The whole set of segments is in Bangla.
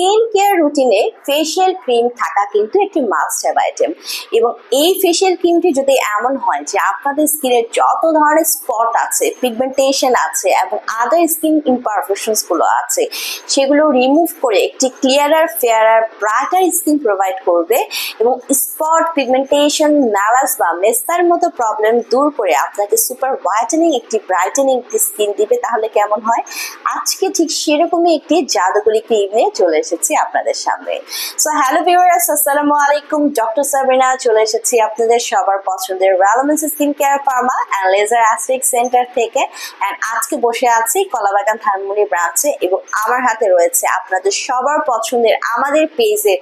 স্কিন কেয়ার রুটিনে ফেশিয়াল ক্রিম থাকা কিন্তু একটি মাস্ট হ্যাভ আইটেম এবং এই ফেশিয়াল ক্রিমটি যদি এমন হয় যে আপনাদের স্কিনের যত ধরনের স্পট আছে পিগমেন্টেশন আছে এবং আদার স্কিন ইমপারফেকশনসগুলো আছে, সেগুলো রিমুভ করে একটি clearer fairer brighter skin provide করবে এবং স্পট পিগমেন্টেশন ম্যালাস বা মেস্তার মতো প্রবলেম দূর করে আপনাকে সুপার হোয়াইটেনিং একটি ব্রাইটেনিং একটি স্কিন দিবে, তাহলে কেমন হয়? আজকে ঠিক সেরকমই একটি জাদুকরি ক্রিম নিয়ে চলে এসেছি আপনাদের সামনে। সো হ্যালো ভিউয়ার্স আসসালামু আলাইকুম। ডক্টর সাবিনা চলে এসেছি আপনাদের সবার পছন্দের রেলোমেন্স skin care pharma and laser aesthetic centre থেকে। অ্যান্ড আজকে বসে আছি কলাবাগান থানমুনি ব্রাঞ্চে এবং আমার হাতে রয়েছে আপনাদের সবার পছন্দের, আমাদের পেজের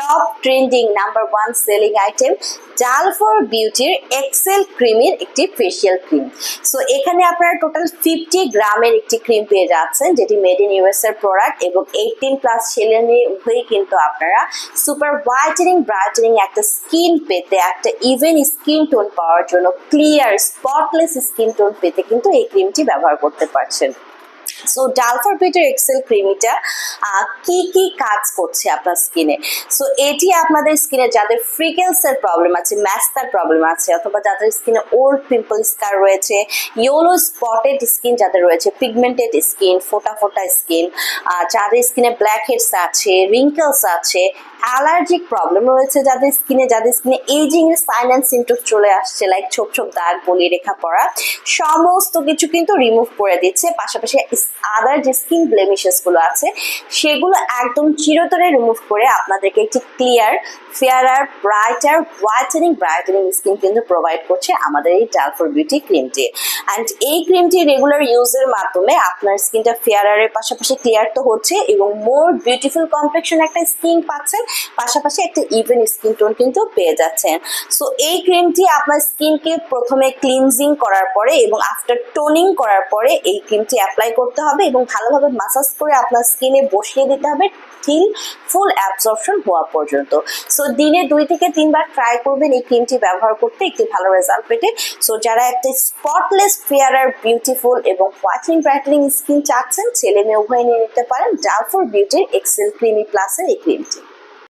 top trending number one selling item doll for বিউটির excel ক্রিমের একটি ফেসিয়াল ক্রিম সো এখানে আপনারা টোটাল ফিফটি গ্রামের একটি ক্রিম পেয়ে যাচ্ছেন, যেটি মেড ইন ইউএস এর প্রোডাক্ট এবং এইটিন প্লাস ছেলে মেয়ে উভয়ই কিন্তু আপনারা সুপার হোয়াইটেনিং ব্রাইটেনিং একটা স্কিন পেতে, একটা ইভেন স্কিন টোন পাওয়ার জন্য ক্লিয়ার স্পটলেস স্কিন টোন পেতে কিন্তু এই ক্রিমটি ব্যবহার করতে পারছেন। সো ডালফার বিউটির এক্সেল ক্রিমিটা কি কি কাজ করছে আপনার স্কিনে সো এটি আপনাদের স্কিনে যাদের ফ্রিকেলসের প্রবলেম আছে ম্যাস্তার প্রবলেম আছে, অথবা যাদের স্কিনে ওল্ড পিম্পল স্কার রয়েছে ইয়েলো স্পটেড স্কিন যাদের রয়েছে পিগমেন্টেড স্কিন ফোটা ফোটা স্কিন যাদের স্কিনে ব্ল্যাক হেডস আছে রিঙ্কেলস আছে অ্যালার্জিক প্রবলেম রয়েছে যাদের স্কিনে যাদের স্কিনে এজিং এর সাইন অ্যান্ড সিমটমস চলে আসছে লাইক ছোপ ছোপ দাগ, বলি, রেখা পড়া, সমস্ত কিছু কিন্তু রিমুভ করে দিচ্ছে। পাশাপাশি আদার যে স্কিন ব্লেমিশেসগুলো আছে, সেগুলো একদম চিরতরে রিমুভ করে আপনাদেরকে একটি clear fairer brighter whitening brightening skin কিন্তু প্রোভাইড করছে আমাদের এই ডালফোর বিউটি ক্রিমটি অ্যান্ড এই ক্রিমটি রেগুলার ইউজের মাধ্যমে আপনার স্কিনটা ফেয়ারারের পাশাপাশি ক্লিয়ার তো হচ্ছে এবং মোর বিউটিফুল কমপ্লেকশন একটা স্কিন পাচ্ছেন। পাশাপাশি একটা ইভেন স্কিন টোন কিন্তু পেয়ে যাচ্ছেন। সো এই ক্রিমটি আপনার স্কিনকে প্রথমে ক্লিনজিং করার পরে এবং আফটার টোনিং করার পরে এই ক্রিমটি অ্যাপ্লাই করতে হবে এবং ভালোভাবে মাসাজ করে আপনার স্কিনে বসিয়ে দিতে হবে ঠিক ফুল অ্যাবজর্পশন হওয়া পর্যন্ত। সো দিনে দুই থেকে তিনবার ট্রাই করবেন এই ক্রিমটি ব্যবহার করতে, একটি ভালো রেজাল্ট পেতে। সো যারা একটা স্পটলেস ফেয়ার আর বিউটিফুল এবং হোয়াইটেনিং ব্রাইটেনিং স্কিন চাচ্ছেন, ছেলে মেয়ে উভয় নিয়ে নিতে পারেন ডালফোর বিউটির এক্সেল ক্রিমি প্লাসের এই ক্রিমটি